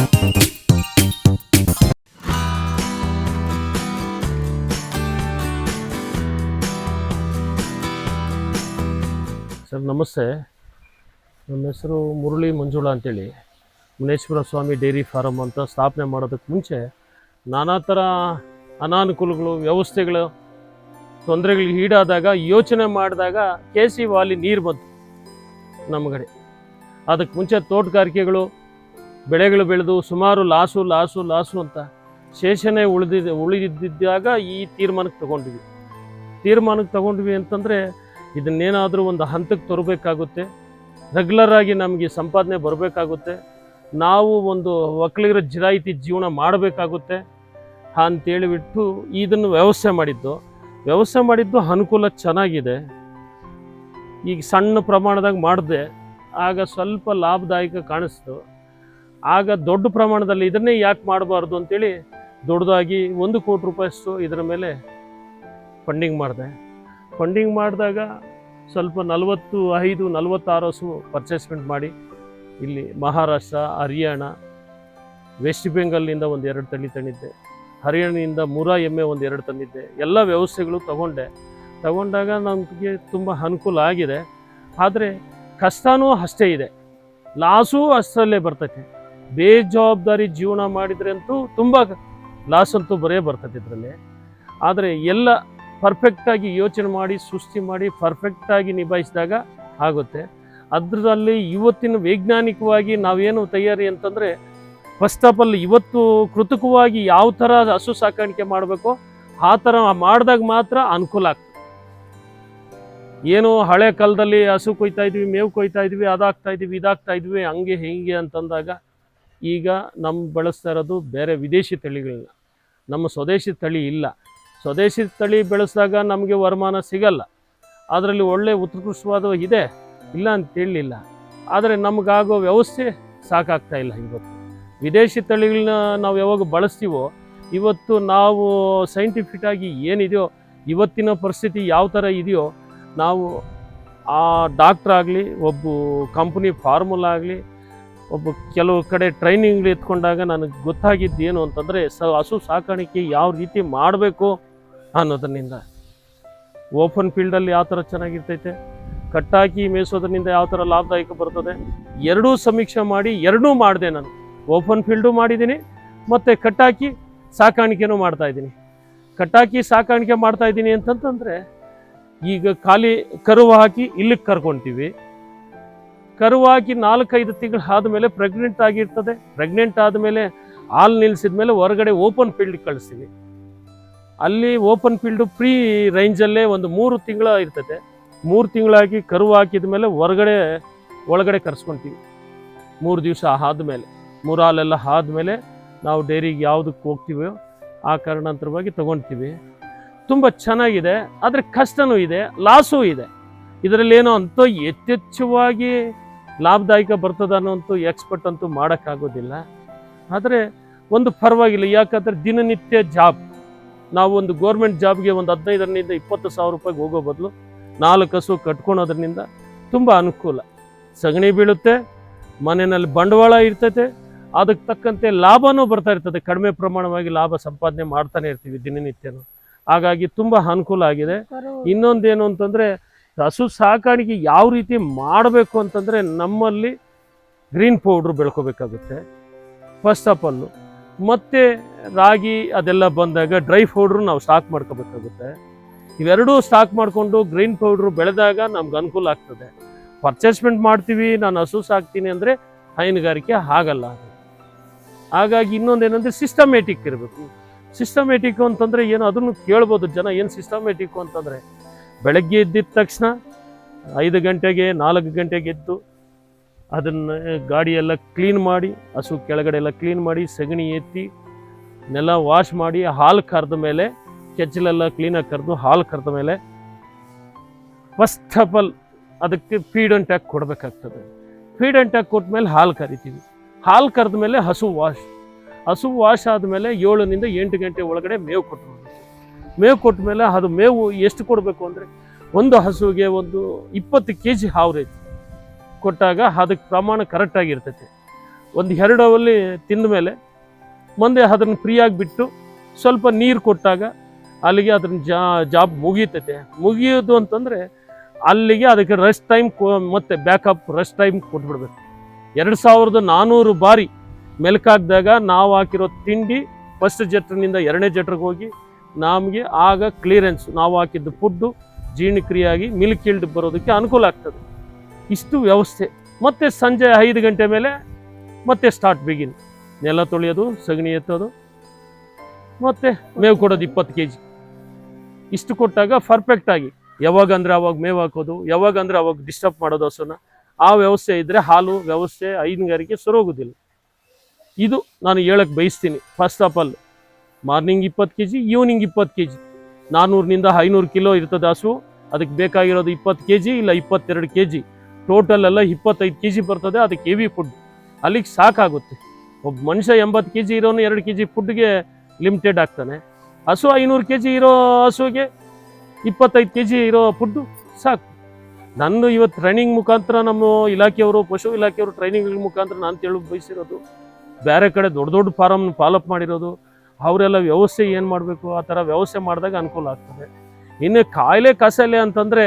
Sir, ನಮಸ್ತೆ. ನಮ್ಮ ಹೆಸರು ಮುರಳಿ ಮಂಜುಳ ಅಂತೇಳಿ. ಮುನೇಶ್ವರ ಸ್ವಾಮಿ ಡೈರಿ ಫಾರಮ್ ಅಂತ ಸ್ಥಾಪನೆ ಮಾಡೋದಕ್ಕೆ ಮುಂಚೆ ನಾನಾ ಥರ ಅನಾನುಕೂಲಗಳು, ವ್ಯವಸ್ಥೆಗಳು, ತೊಂದರೆಗಳಿಗೆ ಈಡಾದಾಗ, ಯೋಚನೆ ಮಾಡಿದಾಗ ಕೆ ಸಿ ವಾಲಿ ನೀರು ಬಂತು ನಮ್ಮ ಕಡೆ. ಅದಕ್ಕೆ ಮುಂಚೆ ತೋಟಗಾರಿಕೆಗಳು ಬೆಳೆಗಳು ಬೆಳೆದು ಸುಮಾರು ಲಾಸು ಲಾಸು ಲಾಸು ಅಂತ ಶೇಷನೇ ಉಳಿದಿದ್ದ ಉಳಿದಿದ್ದಾಗ ಈ ತೀರ್ಮಾನಕ್ಕೆ ತಗೊಂಡ್ವಿ. ತೀರ್ಮಾನಕ್ಕೆ ತಗೊಂಡ್ವಿ ಅಂತಂದರೆ ಇದನ್ನೇನಾದರೂ ಒಂದು ಹಂತಕ್ಕೆ ತರಬೇಕಾಗುತ್ತೆ. ರೆಗ್ಯುಲರ್ ಆಗಿ ನಮಗೆ ಸಂಪಾದನೆ ಬರಬೇಕಾಗುತ್ತೆ. ನಾವು ಒಂದು ಒಕ್ಕಲಿಗರ ಜಿರಾಯಿತಿ ಜೀವನ ಮಾಡಬೇಕಾಗುತ್ತೆ ಅಂತೇಳಿಬಿಟ್ಟು ಇದನ್ನು ವ್ಯವಸ್ಥೆ ಮಾಡಿದ್ದು. ವ್ಯವಸ್ಥೆ ಮಾಡಿದ್ದು ಅನುಕೂಲ ಚೆನ್ನಾಗಿದೆ. ಈಗ ಸಣ್ಣ ಪ್ರಮಾಣದಾಗ ಮಾಡಿದೆ. ಆಗ ಸ್ವಲ್ಪ ಲಾಭದಾಯಕ ಕಾಣಿಸ್ತು. ಆಗ ದೊಡ್ಡ ಪ್ರಮಾಣದಲ್ಲಿ ಇದನ್ನೇ ಯಾಕೆ ಮಾಡಬಾರ್ದು ಅಂತೇಳಿ ದೊಡ್ಡದಾಗಿ ಒಂದು ಕೋಟಿ ರೂಪಾಯಿಷ್ಟು ಇದರ ಮೇಲೆ ಫಂಡಿಂಗ್ ಮಾಡಿದೆ. ಫಂಡಿಂಗ್ ಮಾಡಿದಾಗ ಸ್ವಲ್ಪ ನಲವತ್ತು ಐದು ನಲವತ್ತಾರು ಪರ್ಚೇಸ್ಮೆಂಟ್ ಮಾಡಿ ಇಲ್ಲಿ ಮಹಾರಾಷ್ಟ್ರ, ಹರಿಯಾಣ ವೆಸ್ಟ್ ಬೆಂಗಾಲ್ನಿಂದ ಒಂದು ಎರಡು ತಳಿ ತಂದಿದ್ದೆ. ಹರಿಯಾಣದಿಂದ ಮೂರ ಎಮ್ಮೆ ಒಂದು ಎರಡು ತಂದಿದ್ದೆ. ಎಲ್ಲ ವ್ಯವಸ್ಥೆಗಳು ತಗೊಂಡೆ. ತಗೊಂಡಾಗ ನಮಗೆ ತುಂಬ ಅನುಕೂಲ ಆಗಿದೆ. ಆದರೆ ಕಷ್ಟನೂ ಅಷ್ಟೇ ಇದೆ. ಲಾಸೂ ಅಷ್ಟರಲ್ಲೇ ಬರ್ತೈತೆ. ಬೇಜವಾಬ್ದಾರಿ ಜೀವನ ಮಾಡಿದರೆ ಅಂತೂ ತುಂಬ ಲಾಸ್ ಅಂತೂ ಬರೇ ಬರ್ತದೆ ಇದರಲ್ಲಿ. ಆದರೆ ಎಲ್ಲ ಪರ್ಫೆಕ್ಟಾಗಿ ಯೋಚನೆ ಮಾಡಿ ಸೃಷ್ಟಿ ಮಾಡಿ ಪರ್ಫೆಕ್ಟಾಗಿ ನಿಭಾಯಿಸಿದಾಗ ಆಗುತ್ತೆ. ಅದರಲ್ಲಿ ಇವತ್ತಿನ ವೈಜ್ಞಾನಿಕವಾಗಿ ನಾವೇನು ತಯಾರಿ ಅಂತಂದರೆ ಫಸ್ಟ್ ಆಫ್ ಆಲ್ ಇವತ್ತು ಕೃತಕವಾಗಿ ಯಾವ ಥರ ಹಸು ಸಾಕಾಣಿಕೆ ಮಾಡಬೇಕೋ ಆ ಥರ ಮಾಡಿದಾಗ ಮಾತ್ರ ಅನುಕೂಲ ಆಗ್ತದೆ. ಏನು ಹಳೆ ಕಾಲದಲ್ಲಿ ಹಸು ಕೊಯ್ತಾ ಇದ್ವಿ, ಮೇವು ಕೊಯ್ತಾ ಇದ್ವಿ, ಅದಾಗ್ತಾ ಇದ್ವಿ, ಇದಾಗ್ತಾ ಇದ್ವಿ, ಹಂಗೆ ಹಿಂಗೆ ಅಂತಂದಾಗ ಈಗ ನಮ್ಮ ಬಳಸ್ತಾ ಇರೋದು ಬೇರೆ ವಿದೇಶಿ ತಳಿಗಳನ್ನ. ನಮ್ಮ ಸ್ವದೇಶಿ ತಳಿ ಇಲ್ಲ. ಸ್ವದೇಶಿ ತಳಿ ಬೆಳೆಸಿದಾಗ ನಮಗೆ ವರಮಾನ ಸಿಗಲ್ಲ. ಅದರಲ್ಲಿ ಒಳ್ಳೆಯ ಉತ್ಕೃಷ್ಟವಾದ ಇದೆ, ಇಲ್ಲ ಅಂತ ಹೇಳಲಿಲ್ಲ. ಆದರೆ ನಮಗಾಗೋ ವ್ಯವಸ್ಥೆ ಸಾಕಾಗ್ತಾ ಇಲ್ಲ ಇವತ್ತು. ವಿದೇಶಿ ತಳಿಗಳನ್ನ ನಾವು ಯಾವಾಗ ಬಳಸ್ತೀವೋ, ಇವತ್ತು ನಾವು ಸೈಂಟಿಫಿಕ್ ಆಗಿ ಏನಿದೆಯೋ, ಇವತ್ತಿನ ಪರಿಸ್ಥಿತಿ ಯಾವ ಥರ ಇದೆಯೋ, ನಾವು ಆ ಡಾಕ್ಟ್ರ್ ಆಗಲಿ, ಒಬ್ಬ ಕಂಪ್ನಿ ಫಾರ್ಮುಲಾ ಆಗಲಿ ಒಬ್ಬ ಕೆಲವು ಕಡೆ ಟ್ರೈನಿಂಗ್ ಎತ್ಕೊಂಡಾಗ ನನಗೆ ಗೊತ್ತಾಗಿದ್ದು ಏನು ಅಂತಂದರೆ, ಸ ಹಸು ಸಾಕಾಣಿಕೆ ಯಾವ ರೀತಿ ಮಾಡಬೇಕು ಅನ್ನೋದರಿಂದ ಓಪನ್ ಫೀಲ್ಡಲ್ಲಿ ಯಾವ ಥರ ಚೆನ್ನಾಗಿರ್ತೈತೆ, ಕಟ್ಟಾಕಿ ಮೇಯಿಸೋದ್ರಿಂದ ಯಾವ ಥರ ಲಾಭದಾಯಕ ಬರ್ತದೆ, ಎರಡೂ ಸಮೀಕ್ಷೆ ಮಾಡಿ ಎರಡೂ ಮಾಡಿದೆ ನಾನು. ಓಪನ್ ಫೀಲ್ಡು ಮಾಡಿದ್ದೀನಿ, ಮತ್ತು ಕಟ್ಟಾಕಿ ಸಾಕಾಣಿಕೆನೂ ಮಾಡ್ತಾ ಇದ್ದೀನಿ. ಕಟ್ಟಾಕಿ ಸಾಕಾಣಿಕೆ ಮಾಡ್ತಾ ಇದ್ದೀನಿ ಅಂತಂತಂದರೆ, ಈಗ ಖಾಲಿ ಕರುವು ಹಾಕಿ ಇಲ್ಲಿಗೆ ಕರ್ಕೊಳ್ತೀವಿ ಕರುವು ಹಾಕಿ ನಾಲ್ಕೈದು ತಿಂಗಳು ಆದಮೇಲೆ ಪ್ರೆಗ್ನೆಂಟ್ ಆಗಿರ್ತದೆ. ಪ್ರೆಗ್ನೆಂಟ್ ಆದಮೇಲೆ ಹಾಲು ನಿಲ್ಲಿಸಿದ ಮೇಲೆ ಹೊರಗಡೆ ಓಪನ್ ಫೀಲ್ಡ್ಗೆ ಕಳಿಸ್ತೀವಿ. ಅಲ್ಲಿ ಓಪನ್ ಫೀಲ್ಡು ಫ್ರೀ ರೇಂಜಲ್ಲೇ ಒಂದು ಮೂರು ತಿಂಗಳ ಇರ್ತದೆ. ಮೂರು ತಿಂಗಳಾಗಿ ಕರು ಹಾಕಿದ ಮೇಲೆ ಹೊರಗಡೆ, ಒಳಗಡೆ ಕರ್ಸ್ಕೊತೀವಿ. ಮೂರು ದಿವಸ ಆದಮೇಲೆ, ಮೂರು ಹಾಲೆಲ್ಲ ಆದಮೇಲೆ ನಾವು ಡೈರಿಗೆ ಯಾವುದಕ್ಕೆ ಹೋಗ್ತೀವೋ ಆ ಕಾರಣಾಂತರವಾಗಿ ತೊಗೊಳ್ತೀವಿ ತುಂಬ ಚೆನ್ನಾಗಿದೆ, ಆದರೆ ಕಷ್ಟನೂ ಇದೆ ಲಾಸೂ ಇದೆ. ಇದರಲ್ಲಿ ಏನೋ ಅಂತೂ ಯಥೇಚ್ಛವಾಗಿ ಲಾಭದಾಯಕ ಬರ್ತದ ಅನ್ನೋಂತೂ ಎಕ್ಸ್ಪರ್ಟ್ ಅಂತೂ ಮಾಡೋಕ್ಕಾಗೋದಿಲ್ಲ. ಆದರೆ ಒಂದು ಪರವಾಗಿಲ್ಲ ಯಾಕಂದರೆ ದಿನನಿತ್ಯ ಜಾಬ್ ನಾವು ಒಂದು ಗೌರ್ಮೆಂಟ್ ಜಾಬ್ಗೆ ಒಂದು ಹದಿನೈದರಿಂದ ಇಪ್ಪತ್ತು ಸಾವಿರ ರೂಪಾಯಿಗೆ ಹೋಗೋ ಬದಲು ನಾಲ್ಕು ಹಸು ಕಟ್ಕೊಳೋದ್ರಿಂದ ತುಂಬ ಅನುಕೂಲ. ಸಗಣಿ ಬೀಳುತ್ತೆ ಮನೆಯಲ್ಲಿ ಬಂಡವಾಳ ಇರ್ತೈತೆ ಅದಕ್ಕೆ ತಕ್ಕಂತೆ ಲಾಭನೂ ಬರ್ತಾ ಇರ್ತದೆ. ಕಡಿಮೆ ಪ್ರಮಾಣವಾಗಿ ಲಾಭ ಸಂಪಾದನೆ ಮಾಡ್ತಾನೆ ಇರ್ತೀವಿ ದಿನನಿತ್ಯನೂ. ಹಾಗಾಗಿ ತುಂಬ ಅನುಕೂಲ ಆಗಿದೆ. ಇನ್ನೊಂದೇನು ಅಂತಂದರೆ ಹಸು ಸಾಕಾಣಿಕೆ ಯಾವ ರೀತಿ ಮಾಡಬೇಕು ಅಂತಂದರೆ ನಮ್ಮಲ್ಲಿ ಗ್ರೀನ್ ಪೌಡ್ರ್ ಬೆಳ್ಕೋಬೇಕಾಗುತ್ತೆ. ಫಸ್ಟ್ ಆಫ್ ಆಲು ಮತ್ತು ರಾಗಿ ಅದೆಲ್ಲ ಬಂದಾಗ ಡ್ರೈ ಪೌಡ್ರು ನಾವು ಸ್ಟಾಕ್ ಮಾಡ್ಕೋಬೇಕಾಗುತ್ತೆ. ಇವೆರಡೂ ಸ್ಟಾಕ್ ಮಾಡಿಕೊಂಡು ಗ್ರೀನ್ ಪೌಡ್ರು ಬೆಳೆದಾಗ ನಮ್ಗೆ ಅನುಕೂಲ ಆಗ್ತದೆ. ಪರ್ಚೇಸ್ಮೆಂಟ್ ಮಾಡ್ತೀವಿ, ನಾನು ಹಸು ಸಾಕ್ತೀನಿ ಅಂದರೆ ಹೈನುಗಾರಿಕೆ ಆಗಲ್ಲ ಹಾಗಾಗಿ ಇನ್ನೊಂದೇನೆಂದರೆ ಸಿಸ್ಟಮೆಟಿಕ್ ಇರಬೇಕು. ಸಿಸ್ಟಮೆಟಿಕ್ ಅಂತಂದರೆ ಏನು, ಅದನ್ನು ಕೇಳ್ಬೋದು ಜನ, ಏನು ಸಿಸ್ಟಮೆಟಿಕ್ ಅಂತಂದರೆ ಬೆಳಗ್ಗೆ ಎದ್ದಿದ ತಕ್ಷಣ ಐದು ಗಂಟೆಗೆ, ನಾಲ್ಕು ಗಂಟೆಗೆ ಎದ್ದು ಅದನ್ನು ಗಾಡಿಯೆಲ್ಲ ಕ್ಲೀನ್ ಮಾಡಿ, ಹಸು ಕೆಳಗಡೆ ಎಲ್ಲ ಕ್ಲೀನ್ ಮಾಡಿ, ಸಗಣಿ ಎತ್ತಿ ನೆಲ ವಾಶ್ ಮಾಡಿ, ಹಾಲು ಕರೆದ ಮೇಲೆ, ಕೆಚ್ಚಲೆಲ್ಲ ಕ್ಲೀನಾಗಿ ಕರೆದು ಹಾಲು ಕರೆದ ಮೇಲೆ ಫಸ್ಟ್ ಆಫ್ ಆಲ್ ಅದಕ್ಕೆ ಫೀಡ್ ಅಂಡ್ ಟ್ಯಾಕ್ ಕೊಡಬೇಕಾಗ್ತದೆ. ಫೀಡ್ ಅಂಡ್ ಟ್ಯಾಕ್ ಕೊಟ್ಟ ಮೇಲೆ ಹಾಲು ಕರಿತೀವಿ. ಹಾಲು ಕರೆದ ಮೇಲೆ ಹಸು ವಾಶ್ ಹಸು ವಾಶ್ ಆದಮೇಲೆ ಏಳರಿಂದ ಎಂಟು ಗಂಟೆ ಒಳಗಡೆ ಮೇವು ಕೊಟ್ಟು ಮೇವು ಕೊಟ್ಟ ಮೇಲೆ ಅದು ಮೇವು ಎಷ್ಟು ಕೊಡಬೇಕು ಅಂದರೆ ಒಂದು ಹಸುವಿಗೆ ಒಂದು ಇಪ್ಪತ್ತು ಕೆ ಜಿ ಹಾವ್ರೇಜ್ ಕೊಟ್ಟಾಗ ಅದಕ್ಕೆ ಪ್ರಮಾಣ ಕರೆಕ್ಟಾಗಿ ಇರ್ತೈತಿ. ಒಂದು ಎರಡು ಅವಲ್ಲಿ ತಿಂದ ಮೇಲೆ ಮುಂದೆ ಅದನ್ನು ಫ್ರೀಯಾಗಿ ಬಿಟ್ಟು ಸ್ವಲ್ಪ ನೀರು ಕೊಟ್ಟಾಗ ಅಲ್ಲಿಗೆ ಅದನ್ನ ಜಾಬ್ ಮುಗೀತೈತೆ. ಮುಗಿಯೋದು ಅಂತಂದರೆ ಅಲ್ಲಿಗೆ ಅದಕ್ಕೆ ರೆಸ್ಟ್ ಟೈಮ್ ಮತ್ತೆ ಬ್ಯಾಕಪ್ ರೆಸ್ಟ್ ಟೈಮ್ ಕೊಟ್ಬಿಡ್ಬೇಕು. ಎರಡು ಸಾವಿರದ ನಾನ್ನೂರು ಬಾರಿ ಮೆಲ್ಕಾಕ್ದಾಗ ನಾವು ಹಾಕಿರೋ ತಿಂಡಿ ಫಸ್ಟ್ ಜಟ್ರಿನಿಂದ ಎರಡನೇ ಜಟ್ರಿಗೆ ಹೋಗಿ ನಮಗೆ ಆಗ ಕ್ಲಿಯರೆನ್ಸ್ ನಾವು ಹಾಕಿದ್ದು ಫುಡ್ಡು ಜೀರ್ಣಕ್ರಿಯಾಗಿ ಮಿಲ್ಕ್ ಇಲ್ಡ್ ಬರೋದಕ್ಕೆ ಅನುಕೂಲ ಆಗ್ತದೆ. ಇಷ್ಟು ವ್ಯವಸ್ಥೆ. ಮತ್ತೆ ಸಂಜೆ ಐದು ಗಂಟೆ ಮೇಲೆ ಮತ್ತೆ ಸ್ಟಾರ್ಟ್ ಬಿಗಿನ್ ನೆಲ ತೊಳೆಯೋದು, ಸಗಣಿ ಎತ್ತೋದು, ಮತ್ತೆ ಮೇವು ಕೊಡೋದು ಇಪ್ಪತ್ತು ಕೆ ಜಿ ಇಷ್ಟು ಕೊಟ್ಟಾಗ ಪರ್ಫೆಕ್ಟ್ ಆಗಿ. ಯಾವಾಗ ಅಂದರೆ ಅವಾಗ ಮೇವು ಹಾಕೋದು, ಯಾವಾಗ ಅಂದರೆ ಅವಾಗ ಡಿಸ್ಟರ್ಬ್ ಮಾಡೋದು ಹಸುನ. ಆ ವ್ಯವಸ್ಥೆ ಇದ್ದರೆ ಹಾಲು ವ್ಯವಸ್ಥೆ, ಹೈನುಗಾರಿಕೆ ಸರೋಗೋದಿಲ್ಲ ಇದು ನಾನು ಹೇಳಕ್ಕೆ ಬಯಸ್ತೀನಿ. ಫಸ್ಟ್ ಆಫ್ ಆಲ್ ಮಾರ್ನಿಂಗ್ ಇಪ್ಪತ್ತು ಕೆ ಜಿ ಈವ್ನಿಂಗ್ ಇಪ್ಪತ್ತು ಕೆ ಜಿ ನಾನ್ನೂರಿನಿಂದ ಐನೂರು ಕಿಲೋ ಇರ್ತದೆ ಹಸು. ಅದಕ್ಕೆ ಬೇಕಾಗಿರೋದು ಇಪ್ಪತ್ತು ಕೆ ಜಿ ಇಲ್ಲ ಇಪ್ಪತ್ತೆರಡು ಕೆ ಜಿ ಟೋಟಲ್ ಎಲ್ಲ ಇಪ್ಪತ್ತೈದು ಕೆ ಜಿ ಬರ್ತದೆ, ಅದಕ್ಕೆ ಹೆವಿ ಫುಡ್ ಅಲ್ಲಿಗೆ ಸಾಕಾಗುತ್ತೆ. ಒಬ್ಬ ಮನುಷ್ಯ ಎಂಬತ್ತು ಕೆ ಜಿ ಇರೋನು ಎರಡು ಕೆ ಜಿ ಫುಡ್ಗೆ ಲಿಮಿಟೆಡ್ ಆಗ್ತಾನೆ. ಹಸು ಐನೂರು ಕೆ ಜಿ ಇರೋ ಹಸುಗೆ ಇಪ್ಪತ್ತೈದು ಕೆ ಜಿ ಇರೋ ಫುಡ್ಡು ಸಾಕು. ನಾನು ಇವತ್ತು ಟ್ರೈನಿಂಗ್ ಮುಖಾಂತರ ನಮ್ಮ ಇಲಾಖೆಯವರು, ಪಶು ಇಲಾಖೆಯವರು ಟ್ರೈನಿಂಗ್ ಮುಖಾಂತರ ನಾನು ತಿಳಿ ಬಯಸಿರೋದು, ಬೇರೆ ಕಡೆ ದೊಡ್ಡ ದೊಡ್ಡ ಫಾರಮ್ ಫಾಲೋಅಪ್ ಮಾಡಿರೋದು ಅವರೆಲ್ಲ ವ್ಯವಸ್ಥೆ ಏನು ಮಾಡಬೇಕು? ಆ ಥರ ವ್ಯವಸ್ಥೆ ಮಾಡಿದಾಗ ಅನುಕೂಲ ಆಗ್ತದೆ. ಇನ್ನು ಕಾಯಿಲೆ ಕಸಲೆ ಅಂತಂದರೆ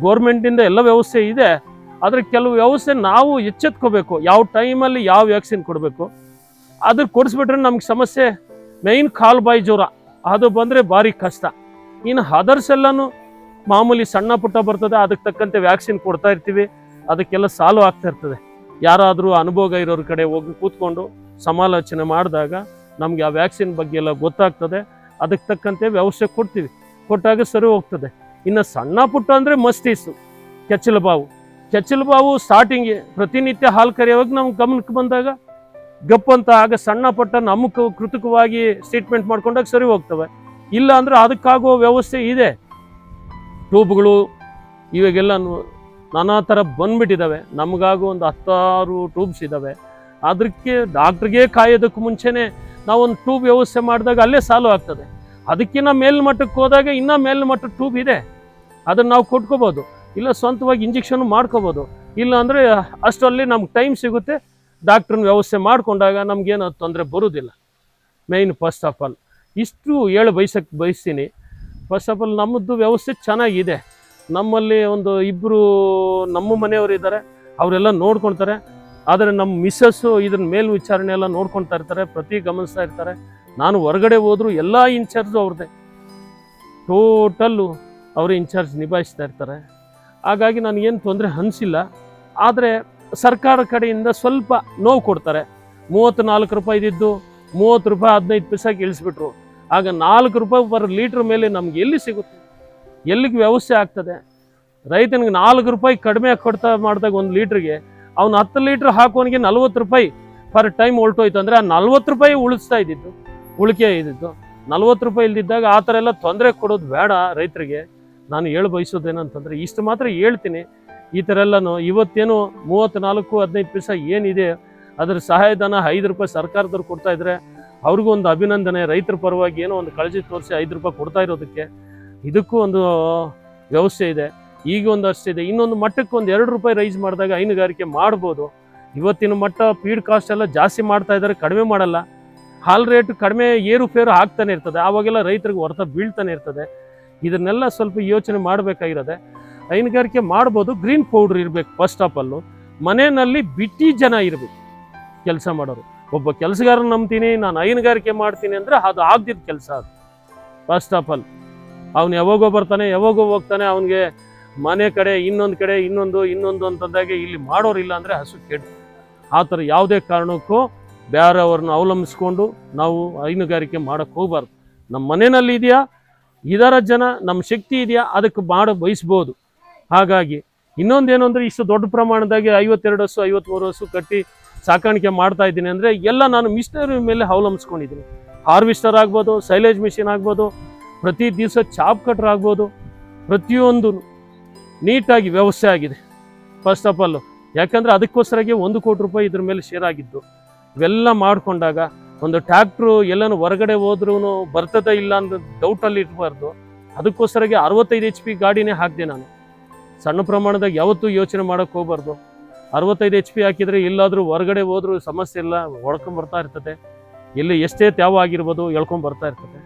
ಗೋರ್ಮೆಂಟಿಂದ ಎಲ್ಲ ವ್ಯವಸ್ಥೆ ಇದೆ. ಆದರೆ ಕೆಲವು ವ್ಯವಸ್ಥೆ ನಾವು ಎಚ್ಚೆತ್ಕೋಬೇಕು. ಯಾವ ಟೈಮಲ್ಲಿ ಯಾವ ವ್ಯಾಕ್ಸಿನ್ ಕೊಡಬೇಕು? ಅದ್ರ ಕೊಡಿಸ್ಬಿಟ್ರೆ ನಮ್ಗೆ ಸಮಸ್ಯೆ ಮೇಯ್ನ್ ಕಾಲು ಬಾಯಿ ಜ್ವರ. ಅದು ಬಂದರೆ ಭಾರಿ ಕಷ್ಟ. ಇನ್ನು ಅದರ್ಸ್ ಎಲ್ಲನೂ ಮಾಮೂಲಿ ಸಣ್ಣ ಪುಟ್ಟ ಬರ್ತದೆ, ಅದಕ್ಕೆ ತಕ್ಕಂತೆ ವ್ಯಾಕ್ಸಿನ್ ಕೊಡ್ತಾ ಇರ್ತೀವಿ. ಅದಕ್ಕೆಲ್ಲ ಸಾಲ್ವ್ ಆಗ್ತಾ ಇರ್ತದೆ. ಯಾರಾದರೂ ಅನುಭೋಗ ಇರೋರ ಕಡೆ ಹೋಗಿ ಕೂತ್ಕೊಂಡು ಸಮಾಲೋಚನೆ ಮಾಡಿದಾಗ ನಮಗೆ ಆ ವ್ಯಾಕ್ಸಿನ್ ಬಗ್ಗೆ ಎಲ್ಲ ಗೊತ್ತಾಗ್ತದೆ. ಅದಕ್ಕೆ ತಕ್ಕಂತೆ ವ್ಯವಸ್ಥೆ ಕೊಡ್ತೀವಿ. ಕೊಟ್ಟಾಗ ಸರಿ ಹೋಗ್ತದೆ. ಇನ್ನು ಸಣ್ಣ ಪುಟ್ಟ ಅಂದರೆ ಮಸ್ತೀಸು ಕೆಚ್ಚಲು ಬಾವು ಕೆಚ್ಚಲು ಬಾವು ಸ್ಟಾರ್ಟಿಂಗ್ ಪ್ರತಿನಿತ್ಯ ಹಾಲು ಕರೆಯುವಾಗ ನಮ್ಗೆ ಗಮನಕ್ಕೆ ಬಂದಾಗ ಗಪ್ಪಂತ ಆಗ ಸಣ್ಣ ಪುಟ್ಟ ನಮಗೆ ಕೃತಕವಾಗಿ ಟ್ರೀಟ್ಮೆಂಟ್ ಮಾಡ್ಕೊಂಡಾಗ ಸರಿ ಹೋಗ್ತವೆ. ಇಲ್ಲ ಅಂದ್ರೆ ಅದಕ್ಕಾಗುವ ವ್ಯವಸ್ಥೆ ಇದೆ. ಟ್ಯೂಬ್ಗಳು ಇವಾಗೆಲ್ಲ ನಾನಾ ಥರ ಬಂದ್ಬಿಟ್ಟಿದ್ದಾವೆ ನಮಗಾಗೂ ಒಂದು ಹತ್ತಾರು ಟ್ಯೂಬ್ಸ್ ಇದ್ದಾವೆ ಅದಕ್ಕೆ ಡಾಕ್ಟ್ರಿಗೆ ಕಾಯೋದಕ್ಕೆ ಮುಂಚೆನೆ ನಾವೊಂದು ಟ್ಯೂಬ್ ವ್ಯವಸ್ಥೆ ಮಾಡಿದಾಗ ಅಲ್ಲೇ ಸಾಲು ಆಗ್ತದೆ. ಅದಕ್ಕಿಂತ ಮೇಲ್ಮಟ್ಟಕ್ಕೆ ಹೋದಾಗ ಇನ್ನೂ ಮೇಲ್ಮಟ್ಟ ಟ್ಯೂಬ್ ಇದೆ. ಅದನ್ನು ನಾವು ಕೊಟ್ಕೋಬೋದು. ಇಲ್ಲ ಸ್ವಂತವಾಗಿ ಇಂಜೆಕ್ಷನ್ ಮಾಡ್ಕೋಬೋದು. ಇಲ್ಲ ಅಂದರೆ ಅಷ್ಟರಲ್ಲಿ ನಮ್ಗೆ ಟೈಮ್ ಸಿಗುತ್ತೆ. ಡಾಕ್ಟ್ರನ್ನ ವ್ಯವಸ್ಥೆ ಮಾಡಿಕೊಂಡಾಗ ನಮಗೇನು ತೊಂದರೆ ಬರೋದಿಲ್ಲ ಮೇಯ್ನ್ ಫಸ್ಟ್ ಆಫ್ ಆಲ್ ಇಷ್ಟು ಹೇಳಿ ಬಯಸಕ್ಕೆ ಬಯಸ್ತೀನಿ. ಫಸ್ಟ್ ಆಫ್ ಆಲ್ ನಮ್ಮದು ವ್ಯವಸ್ಥೆ ಚೆನ್ನಾಗಿದೆ. ನಮ್ಮಲ್ಲಿ ಒಂದು ಇಬ್ಬರು ನಮ್ಮ ಮನೆಯವರು ಇದ್ದಾರೆ. ಅವರೆಲ್ಲ ನೋಡ್ಕೊಳ್ತಾರೆ. ಆದರೆ ನಮ್ಮ ಮಿಸ್ಸಸ್ಸು ಇದನ್ನ ಮೇಲ್ವಿಚಾರಣೆ ಎಲ್ಲ ನೋಡ್ಕೊಳ್ತಾ ಇರ್ತಾರೆ, ಪ್ರತಿ ಗಮನಿಸ್ತಾ ಇರ್ತಾರೆ. ನಾನು ಹೊರಗಡೆ ಹೋದರೂ ಎಲ್ಲ ಇನ್ಚಾರ್ಜು ಅವ್ರದ್ದೇ ಟೋಟಲ್ಲು ಅವರು ಇನ್ಚಾರ್ಜ್ ನಿಭಾಯಿಸ್ತಾ ಇರ್ತಾರೆ. ಹಾಗಾಗಿ ನನಗೇನು ತೊಂದರೆ ಅನಿಸಿಲ್ಲ. ಆದರೆ ಸರ್ಕಾರ ಕಡೆಯಿಂದ ಸ್ವಲ್ಪ ನೋವು ಕೊಡ್ತಾರೆ. ಮೂವತ್ತು ನಾಲ್ಕು ರೂಪಾಯಿ ಇದ್ದಿದ್ದು ಮೂವತ್ತು ರೂಪಾಯಿ ಹದಿನೈದು ಪೈಸಾಗೆ ಇಳಿಸ್ಬಿಟ್ರು. ಆಗ ನಾಲ್ಕು ರೂಪಾಯಿ ಪರ್ ಲೀಟ್ರ್ ಮೇಲೆ ನಮ್ಗೆ ಎಲ್ಲಿ ಸಿಗುತ್ತೆ? ಎಲ್ಲಿಗೆ ವ್ಯವಸ್ಥೆ ಆಗ್ತದೆ? ರೈತನಿಗೆ ನಾಲ್ಕು ರೂಪಾಯಿ ಕಡಿಮೆ ಕೊಡ್ತಾ ಮಾಡಿದಾಗ ಒಂದು ಲೀಟ್ರಿಗೆ ಅವ್ನು ಹತ್ತು ಲೀಟ್ರ್ ಹಾಕೋನಿಗೆ ನಲ್ವತ್ತು ರೂಪಾಯಿ ಪರ್ ಟೈಮ್ ಹೊಲ್ಟೋಯ್ತು ಅಂದರೆ ಆ ನಲ್ವತ್ತು ರೂಪಾಯಿ ಉಳಿಸ್ತಾ ಇದ್ದಿದ್ದು, ಉಳಿಕೆ ಇದ್ದಿದ್ದು. ನಲ್ವತ್ತು ರೂಪಾಯಿ ಇಲ್ದಿದ್ದಾಗ ಆ ಥರ ಎಲ್ಲ ತೊಂದರೆ ಕೊಡೋದು ಬೇಡ ರೈತರಿಗೆ. ನಾನು ಹೇಳಿ ಬಯಸೋದೇನಂತಂದರೆ ಇಷ್ಟು ಮಾತ್ರ ಹೇಳ್ತೀನಿ. ಈ ಥರ ಎಲ್ಲನೂ ಇವತ್ತೇನು ಮೂವತ್ತು ನಾಲ್ಕು ಹದಿನೈದು ಪೈಸ ಏನಿದೆ, ಅದರ ಸಹಾಯಧನ ಐದು ರೂಪಾಯಿ ಸರ್ಕಾರದವ್ರು ಕೊಡ್ತಾ ಇದ್ರೆ ಅವ್ರಿಗೂ ಒಂದು ಅಭಿನಂದನೆ. ರೈತರ ಪರವಾಗಿ ಏನೋ ಒಂದು ಕಳಜಿ ತೋರಿಸಿ ಐದು ರೂಪಾಯಿ ಕೊಡ್ತಾ ಇರೋದಕ್ಕೆ ಇದಕ್ಕೂ ಒಂದು ವ್ಯವಸ್ಥೆ ಇದೆ. ಈಗ ಒಂದು ಅಷ್ಟಿದೆ ಇನ್ನೊಂದು ಮಟ್ಟಕ್ಕೆ ಒಂದು ಎರಡು ರೂಪಾಯಿ ರೈಸ್ ಮಾಡಿದಾಗ ಹೈನುಗಾರಿಕೆ ಮಾಡ್ಬೋದು. ಇವತ್ತಿನ ಮಟ್ಟ ಫೀಡ್ ಕಾಸ್ಟ್ ಎಲ್ಲ ಜಾಸ್ತಿ ಮಾಡ್ತಾ ಇದ್ದಾರೆ, ಕಡಿಮೆ ಮಾಡಲ್ಲ. ಹಾಲ್ ರೇಟ್ ಕಡಿಮೆ ಏರುಪೇರು ಆಗ್ತಾನೆ ಇರ್ತದೆ. ಆವಾಗೆಲ್ಲ ರೈತರಿಗೆ ಹೊರತ ಬೀಳ್ತಾನೆ ಇರ್ತದೆ. ಇದನ್ನೆಲ್ಲ ಸ್ವಲ್ಪ ಯೋಚನೆ ಮಾಡಬೇಕಾಗಿರೋದೆ. ಹೈನುಗಾರಿಕೆ ಮಾಡ್ಬೋದು ಗ್ರೀನ್ ಪೌಡ್ರ್ ಇರಬೇಕು ಫಸ್ಟ್ ಆಫ್ ಆಲು ಮನೆಯಲ್ಲಿ ಬಿಟ್ಟಿ ಜನ ಇರಬೇಕು ಕೆಲಸ ಮಾಡೋರು. ಒಬ್ಬ ಕೆಲಸಗಾರ ನಂಬ್ತೀನಿ, ನಾನು ಹೈನುಗಾರಿಕೆ ಮಾಡ್ತೀನಿ ಅಂದರೆ ಅದು ಆಗ್ದಿದ್ದ ಕೆಲಸ ಅದು. ಫಸ್ಟ್ ಆಫ್ ಆಲ್ ಅವ್ನು ಯಾವಾಗೋ ಬರ್ತಾನೆ, ಯಾವಾಗೋ ಹೋಗ್ತಾನೆ, ಅವನಿಗೆ ಮನೆ ಕಡೆ, ಇನ್ನೊಂದು ಕಡೆ, ಇನ್ನೊಂದು ಇನ್ನೊಂದು ಅಂತಂದಾಗ ಇಲ್ಲಿ ಮಾಡೋರಿಲ್ಲ ಅಂದರೆ ಹಸು ಕೆಟ್ಟು. ಆ ಥರ ಯಾವುದೇ ಕಾರಣಕ್ಕೂ ಬೇರೆಯವ್ರನ್ನ ಅವಲಂಬಿಸ್ಕೊಂಡು ನಾವು ಹೈನುಗಾರಿಕೆ ಮಾಡೋಕ್ಕೆ ಹೋಗ್ಬಾರ್ದು. ನಮ್ಮ ಮನೆಯಲ್ಲಿ ಇದೆಯಾ? ಇದರ ಜನ ನಮ್ಮ ಶಕ್ತಿ ಇದೆಯಾ? ಅದಕ್ಕೆ ಮಾಡೋ ಬಯಸ್ಬೋದು. ಹಾಗಾಗಿ ಇನ್ನೊಂದೇನು ಅಂದರೆ ಇಷ್ಟು ದೊಡ್ಡ ಪ್ರಮಾಣದಾಗೆ ಐವತ್ತೆರಡು ಹಸು ಐವತ್ತ್ಮೂರು ಹಸು ಕಟ್ಟಿ ಸಾಕಾಣಿಕೆ ಮಾಡ್ತಾ ಇದ್ದೀನಿ ಅಂದರೆ ಎಲ್ಲ ನಾನು ಮಿಷನರಿ ಮೇಲೆ ಅವಲಂಬಿಸ್ಕೊಂಡಿದ್ದೀನಿ. ಹಾರ್ವೆಸ್ಟರ್ ಆಗ್ಬೋದು, ಸೈಲೇಜ್ ಮಿಷಿನ್ ಆಗ್ಬೋದು, ಪ್ರತಿ ದಿವಸ ಚಾಪ್ ಕಟ್ರ್ ಆಗ್ಬೋದು ಪ್ರತಿಯೊಂದು ನೀಟಾಗಿ ವ್ಯವಸ್ಥೆ ಆಗಿದೆ. ಫಸ್ಟ್ ಆಫ್ ಆಲ್ ಯಾಕಂದರೆ ಅದಕ್ಕೋಸ್ಕರಾಗಿ ಒಂದು ಕೋಟಿ ರೂಪಾಯಿ ಇದ್ರ ಮೇಲೆ ಶೇರ್ ಆಗಿದ್ದು. ಇವೆಲ್ಲ ಮಾಡಿಕೊಂಡಾಗ ಒಂದು ಟ್ಯಾಕ್ಟ್ರು ಎಲ್ಲನೂ ಹೊರಗಡೆ ಹೋದ್ರೂ ಬರ್ತದ ಇಲ್ಲ ಅಂತ ಡೌಟಲ್ಲಿ ಇರಬಾರ್ದು. ಅದಕ್ಕೋಸ್ಕರಾಗಿ ಅರವತ್ತೈದು ಎಚ್ ಪಿ ಗಾಡಿನೇ ಹಾಕಿದೆ ನಾನು. ಸಣ್ಣ ಪ್ರಮಾಣದಾಗ ಯಾವತ್ತೂ ಯೋಚನೆ ಮಾಡೋಕ್ಕೆ ಹೋಗ್ಬಾರ್ದು. ಅರವತ್ತೈದು ಎಚ್ ಪಿ ಹಾಕಿದರೆ ಎಲ್ಲಾದರೂ ಹೊರಗಡೆ ಹೋದರೂ ಸಮಸ್ಯೆ ಇಲ್ಲ ಹೊಡ್ಕೊಂಬರ್ತಾ ಇರ್ತದೆ. ಇಲ್ಲಿ ಎಷ್ಟೇ ತ್ಯಾವ ಆಗಿರ್ಬೋದು ಬರ್ತಾ ಇರ್ತದೆ.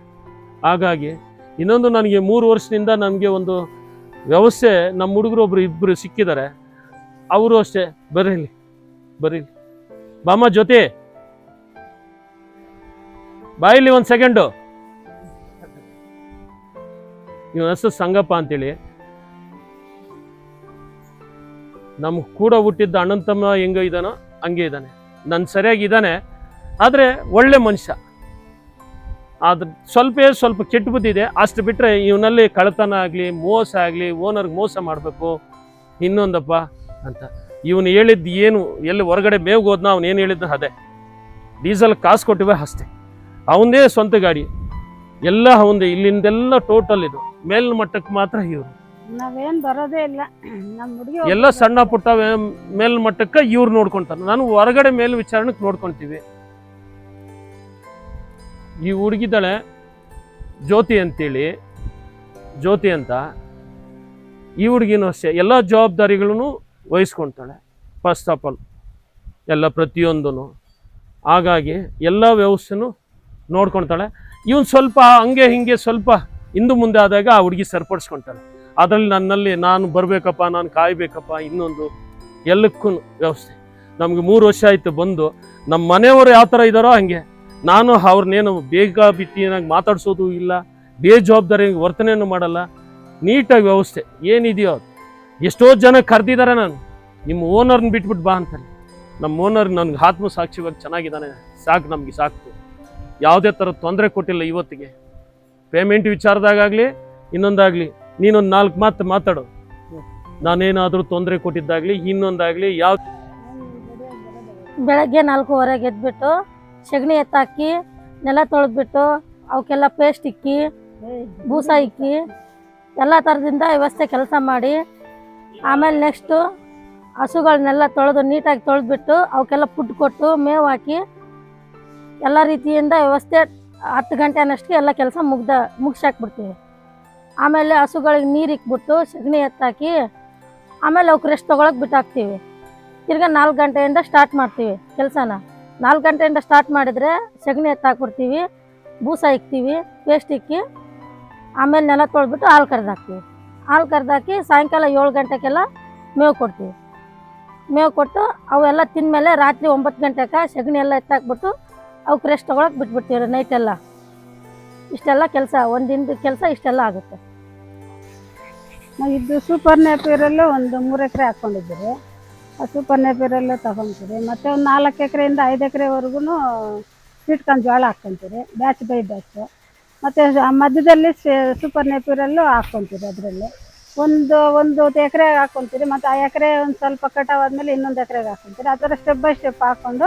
ಹಾಗಾಗಿ ಇನ್ನೊಂದು ನನಗೆ ಮೂರು ವರ್ಷದಿಂದ ನಮಗೆ ಒಂದು ವ್ಯವಸ್ಥೆ ನಮ್ಮ ಹುಡುಗರು ಒಬ್ರು ಇಬ್ಬರು ಸಿಕ್ಕಿದ್ದಾರೆ. ಅವರು ಅಷ್ಟೇ. ಬರೀಲಿ ಬರೀಲಿ ಬಾಮ ಜೊತೆ ಬಾಯಿಲಿ ಒಂದು ಸೆಕೆಂಡು ಇವನ ಹೆಸರು ಸಂಗಪ್ಪ ಅಂತೇಳಿ. ನಮ್ಮ ಕೂಡ ಹುಟ್ಟಿದ್ದ ಅಣ್ಣನ ತಮ್ಮ ಹೆಂಗ ಇದ್ದಾನೋ ಹಂಗೆ ಇದ್ದಾನೆ. ನನ್ನ ಸರಿಯಾಗಿ ಇದ್ದಾನೆ. ಆದರೆ ಒಳ್ಳೆ ಮನುಷ್ಯ. ಆದ್ರೆ ಸ್ವಲ್ಪ ಸ್ವಲ್ಪ ಕೆಟ್ಟು ಬುದ್ಧಿದೆ ಅಷ್ಟು ಬಿಟ್ಟರೆ ಇವನಲ್ಲಿ ಕಳತನ ಆಗಲಿ ಮೋಸ ಆಗಲಿ ಓನರ್ಗೆ ಮೋಸ ಮಾಡಬೇಕು. ಇನ್ನೊಂದಪ್ಪ ಅಂತ. ಇವನು ಹೇಳಿದ್ದು ಏನು ಎಲ್ಲಿ ಹೊರಗಡೆ ಮೇವ್ಗೆ ಹೋದ್ನ ಅವ್ನು ಏನು ಹೇಳಿದ್ನ ಅದೇ. ಡೀಸೆಲ್ ಕಾಸು ಕೊಟ್ಟಿವೆ ಅಷ್ಟೇ. ಅವನದೇ ಸ್ವಂತ ಗಾಡಿ. ಎಲ್ಲ ಅವಂದೇ ಇಲ್ಲಿಂದೆಲ್ಲ ಟೋಟಲ್ ಇದು. ಮೇಲ್ ಮಟ್ಟಕ್ಕೆ ಮಾತ್ರ ಇವರು. ನಾವೇನ್ ಬರೋದೇ ಇಲ್ಲ. ನಮ್ಮ ಹುಡುಗಿ ಎಲ್ಲ ಸಣ್ಣ ಪುಟ್ಟ ಮೇಲಿನ ಮೇಲ್ ಮಟ್ಟಕ್ಕೆ ಇವ್ರು ನೋಡ್ಕೊಂತಾರೆ. ನಾನು ಹೊರಗಡೆ ಮೇಲ್ ವಿಚಾರಣಕ್ಕೆ ನೋಡ್ಕೊಂತೀವಿ. ಈ ಹುಡುಗಿದ್ದಾಳೆ ಜ್ಯೋತಿ ಅಂತೇಳಿ, ಜ್ಯೋತಿ ಅಂತ. ಈ ಹುಡುಗಿನೂ ಅಷ್ಟೇ, ಎಲ್ಲ ಜವಾಬ್ದಾರಿಗಳೂ ವಹಿಸ್ಕೊಳ್ತಾಳೆ ಫಸ್ಟ್ ಆಫ್ ಆಲ್ ಎಲ್ಲ ಪ್ರತಿಯೊಂದೂ ಹಾಗಾಗಿ ಎಲ್ಲ ವ್ಯವಸ್ಥೆನೂ ನೋಡ್ಕೊತಾಳೆ. ಇವನು ಸ್ವಲ್ಪ ಹಂಗೆ ಹಿಂಗೆ ಸ್ವಲ್ಪ ಹಿಂದೆ ಮುಂದೆ ಆದಾಗ ಆ ಹುಡುಗಿ ಸರಿಪಡಿಸ್ಕೊಳ್ತಾಳೆ ಅದರಲ್ಲಿ ನನ್ನಲ್ಲಿ ನಾನು ಬರಬೇಕಪ್ಪ, ನಾನು ಕಾಯಬೇಕಪ್ಪ, ಇನ್ನೊಂದು ಎಲ್ಲಕ್ಕೂ ವ್ಯವಸ್ಥೆ. ನಮಗೆ ಮೂರು ವರ್ಷ ಆಯಿತು ಬಂದು ನಮ್ಮ ಮನೆಯವರು ಯಾವ ಥರ ಇದ್ದಾರೋ ಹಂಗೆ. ನಾನು ಅವ್ರನ್ನೇನು ಬೇಗ ಬಿಟ್ಟಿನಾಗಿ ಮಾತಾಡ್ಸೋದು ಇಲ್ಲ ಬೇಜವಾಬ್ದಾರಿ ವರ್ತನೆಯನ್ನು ಮಾಡಲ್ಲ. ನೀಟಾಗಿ ವ್ಯವಸ್ಥೆ ಏನಿದೆಯೋ ಅದು. ಎಷ್ಟೋ ಜನ ಕರೆದಿದ್ದಾರೆ ನಾನು. ನಿಮ್ಮ ಓನರ್ನ ಬಿಟ್ಬಿಟ್ಟು ಬಾ ಅಂತಾರೆ ನಮ್ಮ ಓನರ್ ನನಗೆ ಆತ್ಮ ಸಾಕ್ಷಿವಾಗಿ ಚೆನ್ನಾಗಿದ್ದಾನೆ. ಸಾಕು, ನಮಗೆ ಸಾಕು. ಯಾವುದೇ ಥರ ತೊಂದರೆ ಕೊಟ್ಟಿಲ್ಲ ಇವತ್ತಿಗೆ. ಪೇಮೆಂಟ್ ವಿಚಾರದಾಗಲಿ ಇನ್ನೊಂದಾಗಲಿ, ನೀನೊಂದು ನಾಲ್ಕು ಮಾತು ಮಾತಾಡು. ನಾನೇನಾದರೂ ತೊಂದರೆ ಕೊಟ್ಟಿದ್ದಾಗಲಿ, ಇನ್ನೊಂದಾಗಲಿ, ಯಾವ ಬೆಳಗ್ಗೆ ನಾಲ್ಕೂವರೆಗೆ ಎದ್ಬಿಟ್ಟು ಸಗಣಿ ಎತ್ತಾಕಿ, ನೆಲ ತೊಳೆದ್ಬಿಟ್ಟು ಅವಕ್ಕೆಲ್ಲ ಪೇಸ್ಟ್ ಇಕ್ಕಿ, ಬೂಸ ಇಕ್ಕಿ, ಎಲ್ಲ ಥರದಿಂದ ವ್ಯವಸ್ಥೆ ಕೆಲಸ ಮಾಡಿ. ಆಮೇಲೆ ನೆಕ್ಸ್ಟು ಹಸುಗಳನ್ನೆಲ್ಲ ತೊಳೆದು ನೀಟಾಗಿ ತೊಳೆದ್ಬಿಟ್ಟು ಅವಕ್ಕೆಲ್ಲ ಫುಡ್ ಕೊಟ್ಟು ಮೇವು ಹಾಕಿ ಎಲ್ಲ ರೀತಿಯಿಂದ ವ್ಯವಸ್ಥೆ ಹತ್ತು ಗಂಟೆ ಅನ್ನಷ್ಟು ಎಲ್ಲ ಕೆಲಸ ಮುಗ್ದ ಮುಗಿಸಾಕ್ಬಿಡ್ತೀವಿ ಆಮೇಲೆ ಹಸುಗಳಿಗೆ ನೀರು ಇಕ್ಬಿಟ್ಟು ಸಗಣಿ ಎತ್ತಾಕಿ ಆಮೇಲೆ ಅವಕ್ಕೆ ರೆಸ್ಟ್ ತೊಗೊಳಕ್ಕೆ ಬಿಟ್ಟಾಕ್ತೀವಿ. ತಿರ್ಗಾ ನಾಲ್ಕು ಗಂಟೆಯಿಂದ ಸ್ಟಾರ್ಟ್ ಮಾಡ್ತೀವಿ ಕೆಲಸನ. ನಾಲ್ಕು ಗಂಟೆಯಿಂದ ಸ್ಟಾರ್ಟ್ ಮಾಡಿದರೆ ಸಗಣಿ ಎತ್ತಾಕ್ಬಿಡ್ತೀವಿ, ಬೂಸ ಇಕ್ತೀವಿ ಪೇಸ್ಟ್ ಇಕ್ಕಿ, ಆಮೇಲೆ ನೆಲ ತೊಳೆದ್ಬಿಟ್ಟು ಹಾಲು ಕರೆದಾಕ್ತೀವಿ. ಹಾಲು ಕರೆದಾಕಿ ಸಾಯಂಕಾಲ ಏಳು ಗಂಟೆಗೆಲ್ಲ ಮೇವು ಕೊಡ್ತೀವಿ. ಮೇವು ಕೊಟ್ಟು ಅವೆಲ್ಲ ತಿಂದಮೇಲೆ ರಾತ್ರಿ ಒಂಬತ್ತು ಗಂಟೆಗೆ ಸಗಣಿ ಎಲ್ಲ ಎತ್ತಾಕ್ಬಿಟ್ಟು ಅವಕ್ಕೆ ರೆಸ್ಟ್ ತೊಗೊಳಕ್ಕೆ ಬಿಟ್ಬಿಡ್ತೀವಿ ನೈಟೆಲ್ಲ ಇಷ್ಟೆಲ್ಲ ಕೆಲಸ ಒಂದಿನದ ಕೆಲಸ ಇಷ್ಟೆಲ್ಲ ಆಗುತ್ತೆ. ನಾವು ಇದು ಸೂಪರ್ ನೆಪಿರಲ್ಲೂ ಒಂದು ಮೂರು ಎಕರೆ ಹಾಕ್ಕೊಂಡಿದ್ದೀರಿ ಸೂಪರ್ ನೇಪಿಯರಲ್ಲೂ ತಗೊಂತೀರಿ. ಮತ್ತು ಒಂದು ನಾಲ್ಕು ಎಕರೆಯಿಂದ ಐದು ಎಕರೆವರೆಗೂ ಸ್ವೀಟ್ ಕಾರ್ನ್ ಜೋಳ ಹಾಕ್ಕೊಂತೀರಿ. Batch by batch. ಮತ್ತು ಮಧ್ಯದಲ್ಲಿ ಸೂಪರ್ ನೇಪಿಯರಲ್ಲೂ ಹಾಕ್ಕೊಂತೀರಿ ಅದರಲ್ಲಿ. ಒಂದು ಒಂದು ಎಕರೆ ಹಾಕೊಂತೀರಿ ಮತ್ತು ಆ ಎಕರೆ ಒಂದು ಸ್ವಲ್ಪ ಕಟಾವಾದ್ಮೇಲೆ ಇನ್ನೊಂದು ಎಕರೆಗೆ ಹಾಕೊಂತೀರಿ ಆ ಥರ ಸ್ಟೆಪ್ ಬೈ ಸ್ಟೆಪ್ ಹಾಕ್ಕೊಂಡು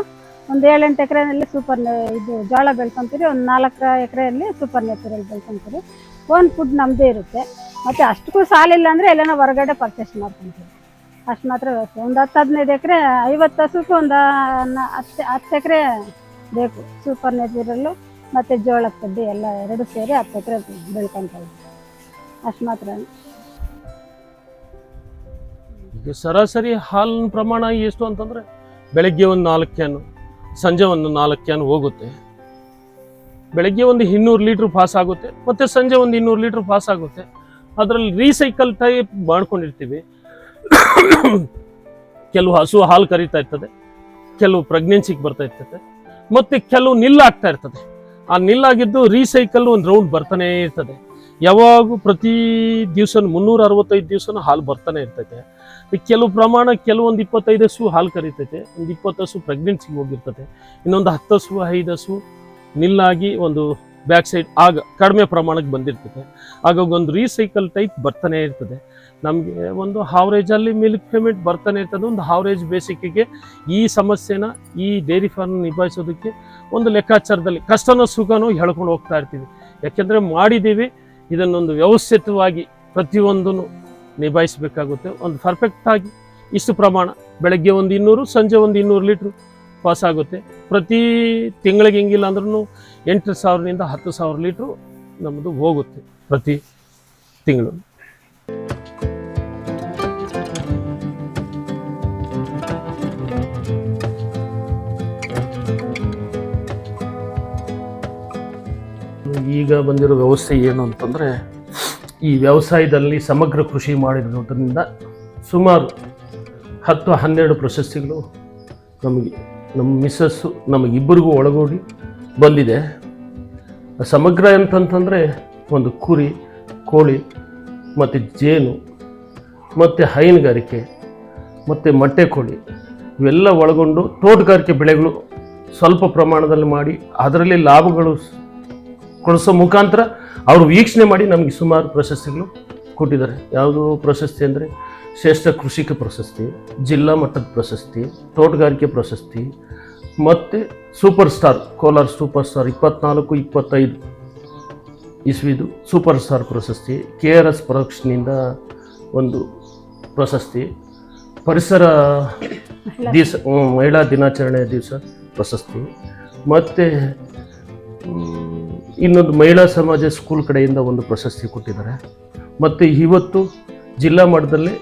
ಒಂದು ಏಳೆಂಟು ಎಕರೆನಲ್ಲಿ ಸೂಪರ್ ಇದು ಜೋಳ ಬೆಳ್ಕೊಂತೀರಿ ಒಂದು ನಾಲ್ಕು ಎಕರೆಯಲ್ಲಿ ಸೂಪರ್ ನೇಪಿಯರಲ್ಲಿ ಬೆಳ್ಕೊಂತೀರಿ ಓನ್ ಫುಡ್ ನಮ್ಮದೇ ಇರುತ್ತೆ. ಮತ್ತು ಅಷ್ಟಕ್ಕೂ ಸಾಲಿಲ್ಲ ಅಂದರೆ ಎಲ್ಲನೋ ಹೊರಗಡೆ ಪರ್ಚೇಸ್ ಮಾಡ್ಕೊಂತೀವಿ ಅಷ್ಟು ಮಾತ್ರ ವ್ಯವಸ್ಥೆ. ಒಂದು ಹತ್ತು ಹದಿನೈದು ಎಕರೆ, ಐವತ್ತು ಹಸುಕ್ಕೆ ಒಂದು ಹತ್ತು ಹತ್ತು ಎಕರೆ ಬೇಕು. ಸೂಪರ್ ನೇಚರಲ್ಲು ಮತ್ತು ಜೋಳ ಕಡ್ಡಿ ಎಲ್ಲ ಎರಡು ಸೇರಿ ಹತ್ತು ಎಕರೆ ಬೆಳ್ಕೊಂತ ಅಷ್ಟು ಮಾತ್ರ. ಈಗ ಸರಾಸರಿ ಹಾಲಿನ ಪ್ರಮಾಣ ಎಷ್ಟು ಅಂತಂದ್ರೆ ಬೆಳಗ್ಗೆ ಒಂದು ನಾಲ್ಕು ಕ್ಯಾನು, ಸಂಜೆ ಒಂದು ನಾಲ್ಕು ಕ್ಯಾನ್ ಹೋಗುತ್ತೆ. ಬೆಳಗ್ಗೆ ಒಂದು ಇನ್ನೂರು ಲೀಟ್ರ್ ಪಾಸ್ ಆಗುತ್ತೆ, ಮತ್ತೆ ಸಂಜೆ ಒಂದು ಇನ್ನೂರು ಲೀಟ್ರ್ ಪಾಸ್ ಆಗುತ್ತೆ. ಅದರಲ್ಲಿ ರೀಸೈಕಲ್ ಟೈಪ್ ಮಾಡ್ಕೊಂಡಿರ್ತೀವಿ. ಕೆಲವು ಹಸು ಹಾಲು ಕರಿತಾ ಇರ್ತದೆ, ಕೆಲವು ಪ್ರೆಗ್ನೆನ್ಸಿಗೆ ಬರ್ತಾ ಇರ್ತದೆ, ಮತ್ತೆ ಕೆಲವು ನಿಲ್ಲಾಗ್ತಾ ಇರ್ತದೆ. ಆ ನಿಲ್ಲಾಗಿದ್ದು ರೀಸೈಕಲ್ ಒಂದು ರೌಂಡ್ ಬರ್ತಾನೆ ಇರ್ತದೆ. ಯಾವಾಗೂ ಪ್ರತಿ ದಿವಸ ಮುನ್ನೂರ ಅರವತ್ತೈದು ದಿವಸನೂ ಹಾಲು ಬರ್ತಾನೆ ಇರ್ತೈತೆ. ಕೆಲವು ಪ್ರಮಾಣ ಕೆಲವೊಂದು ಇಪ್ಪತ್ತೈದು ಹಸು ಹಾಲು ಕರಿತೈತೆ, ಒಂದು ಇಪ್ಪತ್ತು ಹಸು ಪ್ರೆಗ್ನೆನ್ಸಿಗೆ ಹೋಗಿರ್ತದೆ. ಇನ್ನೊಂದು ಹತ್ತು ಹಸು, ಐದು ಹಸು ನಿಲ್ಲಾಗಿ ಒಂದು ಬ್ಯಾಕ್ ಸೈಡ್ ಆಗ ಕಡಿಮೆ ಪ್ರಮಾಣಕ್ಕೆ ಬಂದಿರ್ತದೆ ಆಗ ಒಂದು ರೀಸೈಕಲ್ ಟೈಪ್ ಬರ್ತಾನೆ ಇರ್ತದೆ. ನಮಗೆ ಒಂದು ಹಾವ್ರೇಜಲ್ಲಿ ಮಿಲ್ಕ್ ಪೇಮೆಂಟ್ ಬರ್ತಾನೆ ಇರ್ತದೆ. ಒಂದು ಹಾವ್ರೇಜ್ ಬೇಸಿಕ್ಕಿಗೆ ಈ ಸಮಸ್ಯೆನ ಈ ಡೈರಿ ಫಾರ್ಮ್ ನಿಭಾಯಿಸೋದಕ್ಕೆ ಒಂದು ಲೆಕ್ಕಾಚಾರದಲ್ಲಿ ಕಷ್ಟನೋ ಸುಖನೋ ಹೇಳ್ಕೊಂಡು ಹೋಗ್ತಾ ಇರ್ತೀವಿ. ಯಾಕೆಂದರೆ ಮಾಡಿದ್ದೀವಿ, ಇದನ್ನೊಂದು ವ್ಯವಸ್ಥಿತವಾಗಿ ಪ್ರತಿಯೊಂದನ್ನು ನಿಭಾಯಿಸಬೇಕಾಗುತ್ತೆ. ಒಂದು ಪರ್ಫೆಕ್ಟಾಗಿ ಇಷ್ಟು ಪ್ರಮಾಣ. ಬೆಳಗ್ಗೆ ಒಂದು ಇನ್ನೂರು, ಸಂಜೆ ಒಂದು ಇನ್ನೂರು ಲೀಟ್ರ್ ಪಾಸ್ ಆಗುತ್ತೆ. ಪ್ರತಿ ತಿಂಗಳಿಗೆ ಹೆಂಗಿಲ್ಲ ಅಂದ್ರೂ ಎಂಟು ಸಾವಿರದಿಂದ ಹತ್ತು ಸಾವಿರ ಲೀಟ್ರು ನಮ್ಮದು ಹೋಗುತ್ತೆ ಪ್ರತಿ ತಿಂಗಳು. ಈಗ ಬಂದಿರೋ ವ್ಯವಸ್ಥೆ ಏನು ಅಂತಂದರೆ, ಈ ವ್ಯವಸಾಯದಲ್ಲಿ ಸಮಗ್ರ ಕೃಷಿ ಮಾಡಿರೋದ್ರಿಂದ ಸುಮಾರು ಹತ್ತು ಹನ್ನೆರಡು ಪ್ರಶಸ್ತಿಗಳು ನಮಗೆ, ನಮ್ಮ ಮಿಸ್ಸಸ್ಸು ನಮಗಿಬ್ಬರಿಗೂ ಒಳಗೂಡಿ ಬಂದಿದೆ. ಸಮಗ್ರ ಅಂತಂತಂದರೆ ಒಂದು ಕುರಿ, ಕೋಳಿ, ಮತ್ತು ಜೇನು, ಮತ್ತು ಹೈನುಗಾರಿಕೆ, ಮತ್ತು ಮೊಟ್ಟೆ ಕೋಳಿ, ಇವೆಲ್ಲ ಒಳಗೊಂಡು ತೋಟಗಾರಿಕೆ ಬೆಳೆಗಳು ಸ್ವಲ್ಪ ಪ್ರಮಾಣದಲ್ಲಿ ಮಾಡಿ, ಅದರಲ್ಲಿ ಲಾಭಗಳು ಕೊಡಿಸೋ ಮುಖಾಂತರ ಅವರು ವೀಕ್ಷಣೆ ಮಾಡಿ ನಮಗೆ ಸುಮಾರು ಪ್ರಶಸ್ತಿಗಳು ಕೊಟ್ಟಿದ್ದಾರೆ. ಯಾವುದು ಪ್ರಶಸ್ತಿ ಅಂದರೆ ಶ್ರೇಷ್ಠ ಕೃಷಿಕ ಪ್ರಶಸ್ತಿ, ಜಿಲ್ಲಾ ಮಟ್ಟದ ಪ್ರಶಸ್ತಿ, ತೋಟಗಾರಿಕೆ ಪ್ರಶಸ್ತಿ, ಮತ್ತು super star, Kolar super star ಇಪ್ಪತ್ನಾಲ್ಕು, ಇಪ್ಪತ್ತೈದು ಇಸ್ವಿದು ಸೂಪರ್ ಸ್ಟಾರ್ ಪ್ರಶಸ್ತಿ, ಕೆ ಆರ್ ಎಸ್ ಪ್ರೊಡಕ್ಷನಿಂದ ಒಂದು ಪ್ರಶಸ್ತಿ, ಪರಿಸರ ದಿವಸ ಮಹಿಳಾ ದಿನಾಚರಣೆ ದಿವಸ ಪ್ರಶಸ್ತಿ, ಮತ್ತು ಇನ್ನೊಂದು ಮಹಿಳಾ ಸಮಾಜ ಸ್ಕೂಲ್ ಕಡೆಯಿಂದ ಒಂದು ಪ್ರಶಸ್ತಿ ಕೊಟ್ಟಿದ್ದಾರೆ. ಮತ್ತು ಇವತ್ತು ಜಿಲ್ಲಾ ಮಟ್ಟದಲ್ಲಿ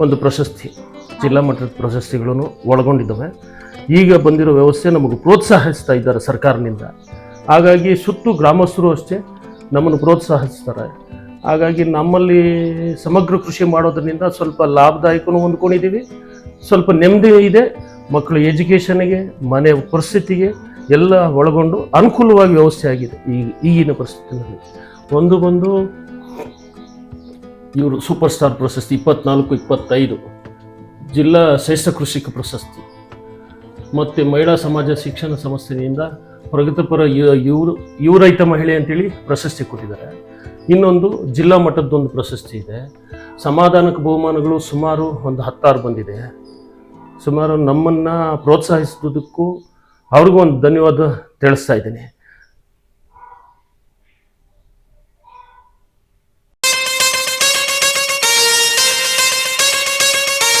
ಒಂದು ಪ್ರಶಸ್ತಿ, ಜಿಲ್ಲಾ ಮಟ್ಟದ ಪ್ರಶಸ್ತಿಗಳನ್ನು ಒಳಗೊಂಡಿದ್ದಾವೆ. ಈಗ ಬಂದಿರೋ ವ್ಯವಸ್ಥೆ ನಮಗೆ ಪ್ರೋತ್ಸಾಹಿಸ್ತಾ ಇದ್ದಾರೆ ಸರ್ಕಾರದಿಂದ ಹಾಗಾಗಿ ಸುತ್ತು ಗ್ರಾಮಸ್ಥರು ಅಷ್ಟೇ ನಮ್ಮನ್ನು ಪ್ರೋತ್ಸಾಹಿಸ್ತಾರೆ. ಹಾಗಾಗಿ ನಮ್ಮಲ್ಲಿ ಸಮಗ್ರ ಕೃಷಿ ಮಾಡೋದರಿಂದ ಸ್ವಲ್ಪ ಲಾಭದಾಯಕನೂ ಹೊಂದ್ಕೊಂಡಿದ್ದೀವಿ. ಸ್ವಲ್ಪ ನೆಮ್ಮದಿ ಇದೆ. ಮಕ್ಕಳು ಎಜುಕೇಷನ್ಗೆ, ಮನೆ ಪರಿಸ್ಥಿತಿಗೆ ಎಲ್ಲ ಒಳಗೊಂಡು ಅನುಕೂಲವಾಗಿ ವ್ಯವಸ್ಥೆ ಆಗಿದೆ ಈ ಈಗಿನ ಪರಿಸ್ಥಿತಿಯಲ್ಲಿ ಒಂದು ಬಂದು ಇವರು ಸೂಪರ್ ಸ್ಟಾರ್ ಪ್ರಶಸ್ತಿ ಇಪ್ಪತ್ನಾಲ್ಕು, ಇಪ್ಪತ್ತೈದು. ಜಿಲ್ಲಾ ಶ್ರೇಷ್ಠ ಕೃಷಿಕ ಪ್ರಶಸ್ತಿ. ಮತ್ತು ಮಹಿಳಾ ಸಮಾಜ ಶಿಕ್ಷಣ ಸಂಸ್ಥೆಯಿಂದ ಪ್ರಗತಿಪರ ಇವರು ಯುವರೈತ ಮಹಿಳೆ ಅಂತೇಳಿ ಪ್ರಶಸ್ತಿ ಕೊಟ್ಟಿದ್ದಾರೆ. ಇನ್ನೊಂದು ಜಿಲ್ಲಾ ಮಟ್ಟದ್ದೊಂದು ಪ್ರಶಸ್ತಿ ಇದೆ. ಸಮಾಧಾನಕ ಬಹುಮಾನಗಳು ಸುಮಾರು ಒಂದು ಹತ್ತಾರು ಬಂದಿದೆ. ಸುಮಾರು ನಮ್ಮನ್ನು ಪ್ರೋತ್ಸಾಹಿಸಿದ್ದಕ್ಕೂ ಅವ್ರಿಗೂ ಒಂದು ಧನ್ಯವಾದ ತಿಳಿಸ್ತಾ ಇದ್ದೀನಿ.